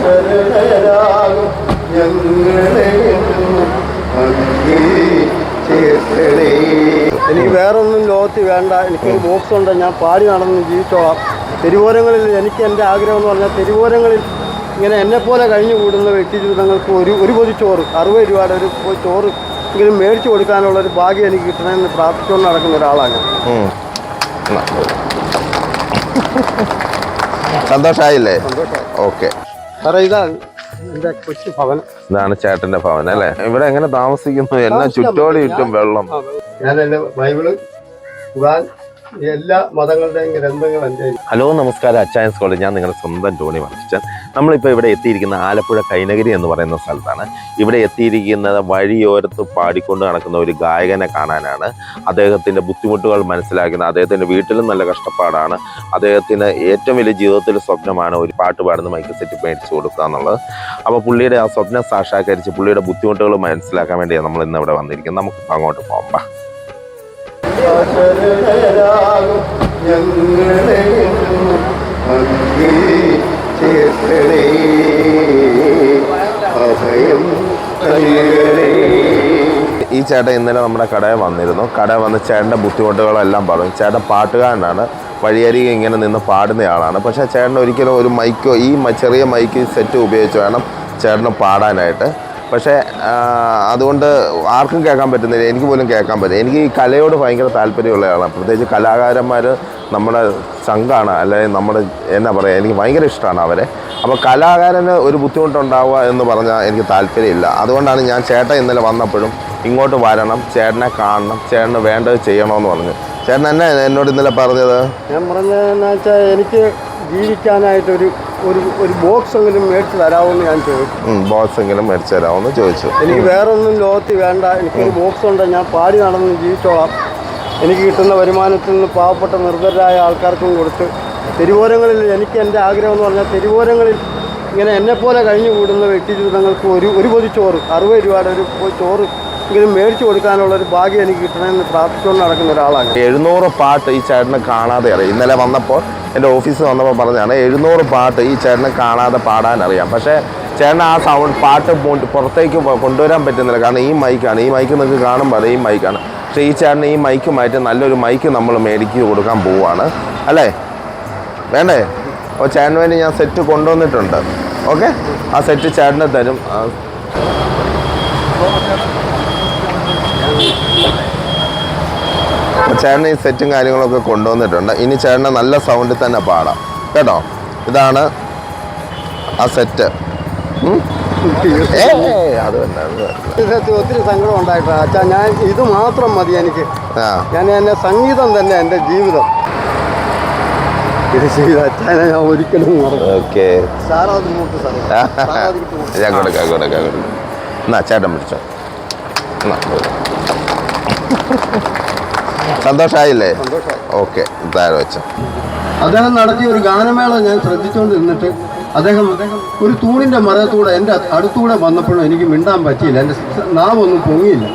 ശരണരാകും ഞങ്ങളെയും എനിക്ക് വേറൊന്നും ലോകത്ത് വേണ്ട. എനിക്കൊരു ബോക്സ് ഉണ്ട്. ഞാൻ പാടി നടന്ന് ജീവിച്ചോളാം. തെരുവോരങ്ങളിൽ എനിക്ക് എന്റെ ആഗ്രഹം എന്ന് പറഞ്ഞാൽ തെരുവോരങ്ങളിൽ ഇങ്ങനെ എന്നെപ്പോലെ കഴിഞ്ഞു കൂടുന്ന വ്യക്തി ജീവിതങ്ങൾക്ക് ഒരു ഒരു പൊതി ചോറ് അറുപത് രൂപയുടെ ഒരു ചോറ് എങ്കിലും മേടിച്ചു കൊടുക്കാനുള്ള ഒരു ഭാഗ്യം എനിക്ക് കിട്ടണമെന്ന് പ്രാർത്ഥിച്ചുകൊണ്ട് നടക്കുന്ന ഒരാളാണ് സന്തോഷമായില്ലേ ഓക്കെ. സാറേ ഇതാണ് എന്റെ കൊച്ചു ഭവനം. ഇതാണ് ചേട്ടന്റെ ഭവൻ അല്ലേ? ഇവിടെ എങ്ങനെ താമസിക്കുന്നു? എല്ലാം ചുറ്റോടി ചുറ്റും വെള്ളം. ഞാൻ എന്റെ ബൈബിൾ എല്ലാ മതങ്ങളുടെയും ഗ്രന്ഥങ്ങൾ എന്റെ ഹലോ നമസ്കാരം. അച്ചായൻസ് കോളേജ് ഞാൻ നിങ്ങളുടെ സ്വന്തം ടോണി വർദ്ധിച്ചൻ നമ്മളിപ്പോൾ ഇവിടെ എത്തിയിരിക്കുന്ന ആലപ്പുഴ കൈനഗിരി എന്ന് പറയുന്ന സ്ഥലത്താണ്. ഇവിടെ എത്തിയിരിക്കുന്നത് വഴിയോരത്ത് പാടിക്കൊണ്ട് നടക്കുന്ന ഒരു ഗായകനെ കാണാനാണ്. അദ്ദേഹത്തിന്റെ ബുദ്ധിമുട്ടുകൾ മനസ്സിലാക്കുന്ന അദ്ദേഹത്തിന്റെ വീട്ടിലും നല്ല കഷ്ടപ്പാടാണ്. അദ്ദേഹത്തിന് ഏറ്റവും വലിയ ജീവിതത്തിൽ സ്വപ്നമാണ് ഒരു പാട്ട് പാടുന്ന മൈക്ക് സെറ്റ് മേടിച്ചു കൊടുക്കുക എന്നുള്ളത്. അപ്പോൾ പുള്ളിയുടെ ആ സ്വപ്നം സാക്ഷാത്കരിച്ച് പുള്ളിയുടെ ബുദ്ധിമുട്ടുകൾ മനസ്സിലാക്കാൻ വേണ്ടിയാണ് നമ്മൾ ഇന്ന് ഇവിടെ വന്നിരിക്കുന്നത്. നമുക്ക് അങ്ങോട്ട് പോകാം. ഈ ചേട്ടൻ ഇന്നലെ നമ്മുടെ കടയിൽ വന്നിരുന്നു. കടയിൽ വന്ന് ചേട്ടന്റെ ബുദ്ധിമുട്ടുകളെല്ലാം പറഞ്ഞു. ചേട്ടൻ പാട്ടുകാരനാണ്. വഴിയരികെ ഇങ്ങനെ നിന്ന് പാടുന്നയാളാണ് പക്ഷേ ചേട്ടൻ ഒരിക്കലും ഒരു മൈക്കോ ഈ ചെറിയ മൈക്ക് സെറ്റ് ഉപയോഗിച്ച് വേണം ചേട്ടന് പാടാനായിട്ട്. പക്ഷേ അതുകൊണ്ട് ആർക്കും കേൾക്കാൻ പറ്റുന്നില്ല. എനിക്ക് പോലും കേൾക്കാൻ പറ്റും എനിക്ക് ഈ കലയോട് ഭയങ്കര താല്പര്യമുള്ള ആളാണ് പ്രത്യേകിച്ച് കലാകാരന്മാർ നമ്മുടെ സംഘമാണ് അല്ലെങ്കിൽ നമ്മുടെ എന്നാ പറയുക എനിക്ക് ഭയങ്കര ഇഷ്ടമാണ് അവരെ. അപ്പോൾ കലാകാരന് ഒരു ബുദ്ധിമുട്ടുണ്ടാവുക എന്ന് പറഞ്ഞാൽ എനിക്ക് താല്പര്യമില്ല. അതുകൊണ്ടാണ് ഞാൻ ചേട്ടൻ ഇന്നലെ വന്നപ്പോഴും ഇങ്ങോട്ട് വരണം ചേട്ടനെ കാണണം ചേട്ടന് വേണ്ടത് ചെയ്യണമെന്ന് പറഞ്ഞു. ചേട്ടൻ എന്നെ എന്നോട് ഇന്നലെ പറഞ്ഞത്? ഞാൻ പറഞ്ഞതെന്ന് വെച്ചാൽ എനിക്ക് ജീവിക്കാനായിട്ടൊരു ഒരു ഒരു ബോക്സ് എങ്കിലും മേടിച്ച് തരാമെന്ന് ഞാൻ ചോദിച്ചു. ബോക്സ് എങ്കിലും മേടിച്ച് തരാമെന്ന് ചോദിച്ചു. എനിക്ക് വേറൊന്നും ലോകത്ത് വേണ്ട. എനിക്കൊരു ബോക്സ് ഉണ്ട്. ഞാൻ പാടി നടന്ന് ജീവിച്ചോളാം. എനിക്ക് കിട്ടുന്ന വരുമാനത്തിൽ നിന്ന് പാവപ്പെട്ട നിർദ്ധരായ ആൾക്കാർക്കും കൊടുത്ത് തെരുവോരങ്ങളിൽ എനിക്ക് എന്റെ ആഗ്രഹം എന്ന് പറഞ്ഞാൽ തെരുവോരങ്ങളിൽ ഇങ്ങനെ എന്നെപ്പോലെ കഴിഞ്ഞു കൂടുന്ന വ്യക്തി ജീവിതങ്ങൾക്ക് ഒരു ഒരു പൊതി ചോറ് അറുപത് രൂപയുടെ ഒരു ചോറ് എങ്കിലും മേടിച്ചു കൊടുക്കാനുള്ള ഒരു ഭാഗ്യം എനിക്ക് കിട്ടണമെന്ന് പ്രാർത്ഥിച്ചുകൊണ്ട് നടക്കുന്ന ഒരാളാണ്. എഴുന്നൂറ് പാട്ട് ഈ ചേട്ടനെ കാണാതെ അറിയാം. ഇന്നലെ വന്നപ്പോൾ എന്റെ ഓഫീസിൽ വന്നപ്പോൾ പറഞ്ഞാണ് എഴുന്നൂറ് പാട്ട് ഈ ചേട്ടനെ കാണാതെ പാടാൻ അറിയാം. പക്ഷേ ചേട്ടൻ ആ സൗണ്ട് പാട്ട് പുറത്തേക്ക് കൊണ്ടുവരാൻ പറ്റുന്നില്ല. കാരണം ഈ മൈക്കാണ് ഈ മൈക്ക് നിങ്ങൾക്ക് കാണുമ്പോൾ ഈ മൈക്കാണ് പക്ഷേ ഈ ചേട്ടന് ഈ മൈക്ക് മാറ്റി നല്ലൊരു മൈക്ക് നമ്മൾ മേടിക്ക് കൊടുക്കാൻ പോവുകയാണ്. അല്ലേ? വേണ്ടേ? അപ്പോൾ ചേട്ടന് വേണ്ടി ഞാൻ സെറ്റ് കൊണ്ടുവന്നിട്ടുണ്ട്. ഓക്കെ ആ സെറ്റ് ചേട്ടനെ തരും. ചേട്ടന് ഈ സെറ്റും കാര്യങ്ങളൊക്കെ കൊണ്ടുവന്നിട്ടുണ്ട്. ഇനി ചേട്ടന് നല്ല സൗണ്ടിൽ തന്നെ പാടാം. കേട്ടോ? ഇതാണ് ആ സെറ്റ് അത് തന്നെ ഒത്തിരി സങ്കടം ഉണ്ടായിട്ടാ. അച്ഛാ ഞാൻ ഇത് മാത്രം മതി എനിക്ക്. ഞാൻ എന്നെ സംഗീതം തന്നെ എന്റെ ജീവിതം. ഞാൻ ഒരിക്കലും ഓക്കെ. കൊടുക്കാം കൊടുക്കാം എന്നാ ചേട്ടൻ പിടിച്ചോ എന്നാ സന്തോഷമായില്ലേ സന്തോഷമായി ഓക്കെ താഴെ വെച്ച. അദ്ദേഹം നടത്തിയ ഒരു ഗാനമേള ഞാൻ ശ്രദ്ധിച്ചുകൊണ്ടിരുന്നിട്ട് അദ്ദേഹം ഒരു തൂണിന്റെ മരത്തൂടെ എന്റെ അടുത്തൂടെ വന്നപ്പോഴും എനിക്ക് മിണ്ടാൻ പറ്റിയില്ല. എന്റെ നാവൊന്നും പൊങ്ങിയില്ല.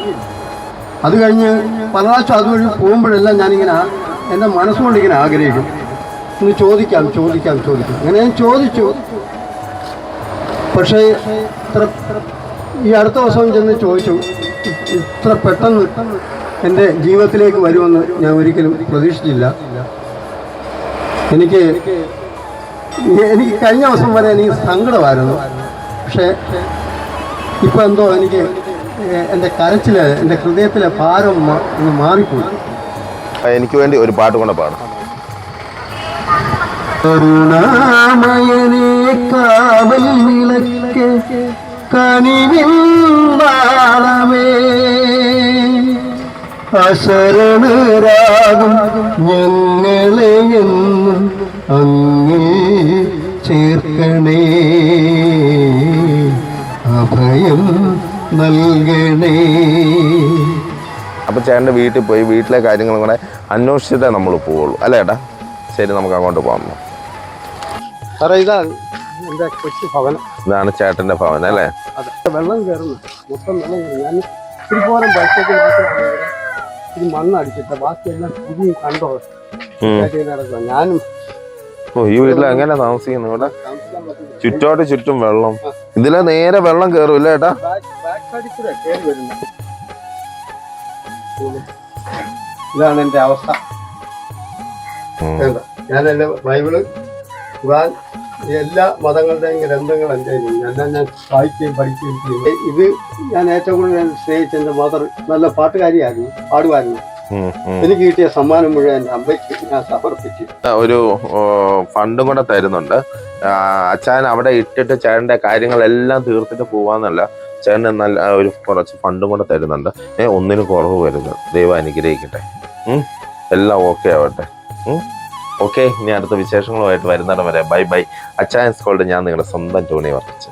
അത് കഴിഞ്ഞ് പല പ്രാവശ്യം അതുവഴി പോകുമ്പോഴെല്ലാം ഞാനിങ്ങനെ എന്റെ മനസ്സുകൊണ്ട് ഇങ്ങനെ ആഗ്രഹിക്കും. ഒന്ന് ചോദിക്കാം ചോദിക്കാം ചോദിക്കാം. അങ്ങനെ ഞാൻ ചോദിച്ചു. പക്ഷേ ഇത്ര ഈ അടുത്ത ദിവസം ചെന്ന് ചോദിച്ചു ഇത്ര പെട്ടെന്ന് എന്റെ ജീവിതത്തിലേക്ക് വരുമെന്ന് ഞാൻ ഒരിക്കലും പ്രതീക്ഷിച്ചില്ല. എനിക്ക് എനിക്ക് കഴിഞ്ഞ ദിവസം വരെ എനിക്ക് സങ്കടമായിരുന്നു. പക്ഷേ ഇപ്പം എന്തോ എനിക്ക് എന്റെ കരച്ചിൽ എന്റെ ഹൃദയത്തിലെ ഭാരം ഒന്ന് മാറിപ്പോയി. എനിക്ക് വേണ്ടി ഒരു പാട്ട് കൊണ്ട് പാടാം. കരുണാമയനേ കാവൽ വിളക്ക് കനിവിൻ നാളമേ അശരണരാകും ഞങ്ങളെ എന്നും അങ്ങേ ചേർക്കണേ. അഭയം നൽകണേ. അപ്പോൾ ചേട്ടന്റെ വീട്ടിൽ പോയി വീട്ടിലെ കാര്യങ്ങളും കൂടെ അന്വേഷിച്ചിട്ടേ നമ്മൾ പോവുള്ളൂ. അല്ലേ ഏട്ടാ? ശരി നമുക്ക് അങ്ങോട്ട് പോകാം സാറേ ഇതാണ് എന്റെ കൊച്ചു ഭവനം. ഇതാണ് ചേട്ടന്റെ ഭവനം അല്ലേ? വെള്ളം കയറുന്നു. മൊത്തം വെള്ളം കയറുന്നു. ഞാൻ ഇതുപോലെ ബൈക്കൊക്കെ ഇത് മണ്ണ് അടിച്ചിട്ട് ബാക്കിയെല്ലാം പുതിയ കണ്ടോ. നടക്കുക ഞാനും ഓ ഈ വീട്ടിൽ എങ്ങനെ താമസിക്കുന്നു ഇവിടെ? ചുറ്റോട്ട് ചുറ്റും വെള്ളം. ഇതിലെ നേരെ വെള്ളം കയറും ഇല്ലേ ഏട്ടാ ഇതാണ് എന്റെ അവസ്ഥ. ഞാനെന്റെ ബൈബിൾ ഖുറാൻ എല്ലാ മതങ്ങളുടെയും ഗ്രന്ഥങ്ങൾ എന്റെ എല്ലാം ഞാൻ വായിക്കുകയും പഠിക്കുകയും ചെയ്യും. ഇത് ഞാൻ ഏറ്റവും കൂടുതൽ ഞാൻ സ്നേഹിച്ച എന്റെ മദർ നല്ല പാട്ടുകാരിയായിരുന്നു പാടുമായിരുന്നു. എനിക്ക് കിട്ടിയ സമ്മാനം മുഴുവൻ എന്റെ അമ്മയ്ക്ക് ഞാൻ സമർപ്പിച്ചു. ഒരു ഫണ്ടും കൂടെ തരുന്നുണ്ട്. അച്ഛൻ അവിടെ ഇട്ടിട്ട് ചേട്ടന്റെ കാര്യങ്ങളെല്ലാം തീർത്തിട്ട് പോവാന്നല്ല ചേട്ടൻ നല്ല ഒരു കുറച്ച് ഫണ്ടും കൂടെ തരുന്നുണ്ട്. ഏ ഒന്നിനും കുറവ് വരുന്നത് ദൈവം അനുഗ്രഹിക്കട്ടെ. എല്ലാം ഓക്കെ ആവട്ടെ. ഓക്കെ ഇനി അടുത്ത വിശേഷങ്ങളുമായിട്ട് വരുന്നിടം വരെ ബൈ ബൈ അച്ചായൻസ് കോൾഡ് ഞാൻ നിങ്ങളുടെ സ്വന്തം ടോണി വർക്കിച്ചു